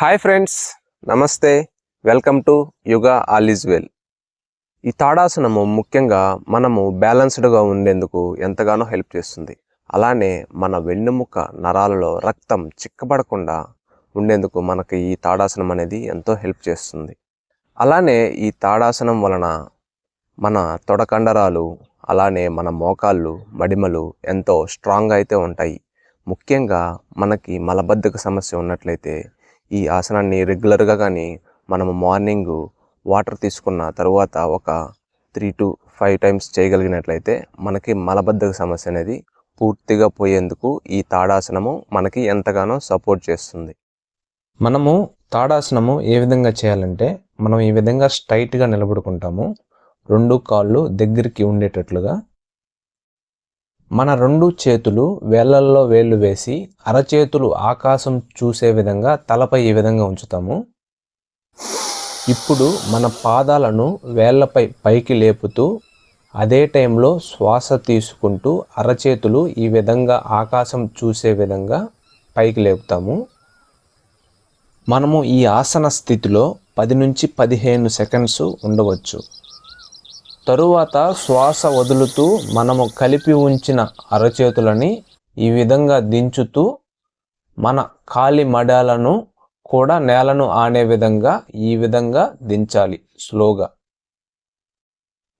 Hi friends నమస్తే. Welcome to yoga all is well ఈ తాడాసనము ముఖ్యంగా మనము బ్యాలెన్స్డ్గా ఉండేందుకు ఎంతగానో హెల్ప్ చేస్తుంది. అలానే మన వెన్నుముక నరాలలో రక్తం చిక్కబడకుండా ఉండేందుకు మనకి ఈ తాడాసనం అనేది ఎంతో హెల్ప్ చేస్తుంది. అలానే ఈ తాడాసనం వలన మన తొడకండరాలు అలానే మన మోకాళ్ళు మడిమలు ఎంతో స్ట్రాంగ్ అయితే ఉంటాయి. ముఖ్యంగా మనకి మలబద్ధక సమస్య ఉన్నట్లయితే ఈ ఆసనాన్ని రెగ్యులర్గా కానీ మనము మార్నింగ్ వాటర్ తీసుకున్న తర్వాత ఒక త్రీ టు ఫైవ్ టైమ్స్ చేయగలిగినట్లయితే మనకి మలబద్ధక సమస్య అనేది పూర్తిగా పోయేందుకు ఈ తాడాసనము మనకి ఎంతగానో సపోర్ట్ చేస్తుంది. మనము తాడాసనము ఏ విధంగా చేయాలంటే మనం ఈ విధంగా స్ట్రైట్గా నిలబడుకుంటాము. రెండు కాళ్ళు దగ్గరికి ఉండేటట్లుగా మన రెండు చేతులు వేళ్ళల్లో వేళ్ళు వేసి అరచేతులు ఆకాశం చూసే విధంగా తలపై ఈ విధంగా ఉంచుతాము. ఇప్పుడు మన పాదాలను వేళ్ళపై పైకి లేపుతూ అదే టైంలో శ్వాస తీసుకుంటూ అరచేతులు ఈ విధంగా ఆకాశం చూసే విధంగా పైకి లేపుతాము. మనము ఈ ఆసన స్థితిలో పది నుంచి పదిహేను సెకండ్స్ ఉండవచ్చు. తరువాత శ్వాస వదులుతూ మనము కలిపి ఉంచిన అరచేతులని ఈ విధంగా దించుతూ మన కాలి మడాలను కూడా నేలను ఆనే విధంగా ఈ విధంగా దించాలి స్లోగా.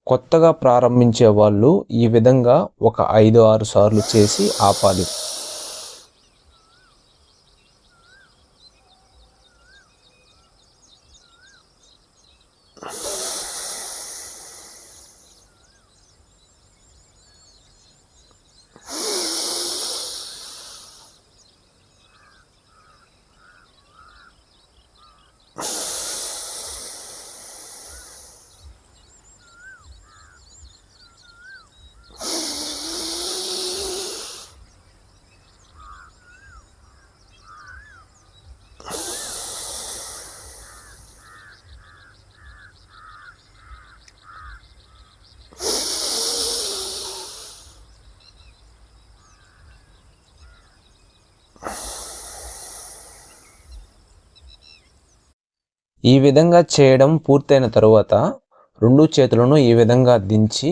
కొత్తగా ప్రారంభించే వాళ్ళు ఈ విధంగా ఒక ఐదు ఆరు సార్లు చేసి ఆపాలి. ఈ విధంగా చేయడం పూర్తయిన తరువాత రెండు చేతులను ఈ విధంగా దించి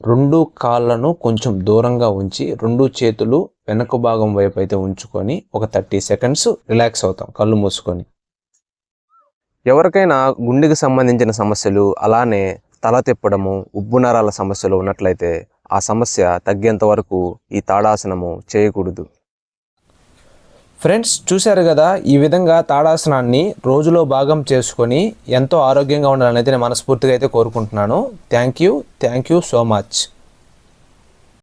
రెండు కాళ్ళను కొంచెం దూరంగా ఉంచి రెండు చేతులు వెనక భాగం వైపు అయితే ఉంచుకొని ఒక థర్టీ సెకండ్స్ రిలాక్స్ అవుతాం కళ్ళు మూసుకొని. ఎవరికైనా గుండెకి సంబంధించిన సమస్యలు అలానే తల తిప్పడము ఉబ్బు నరాల సమస్యలు ఉన్నట్లయితే ఆ సమస్య తగ్గేంత వరకు ఈ తాడాసనము చేయకూడదు. ఫ్రెండ్స్ చూశారు కదా ఈ విధంగా తాడాసనాన్ని రోజులో భాగం చేసుకొని ఎంతో ఆరోగ్యంగా ఉండాలని అయితే నేను మనస్ఫూర్తిగా అయితే కోరుకుంటున్నాను. Thank you. Thank you so much.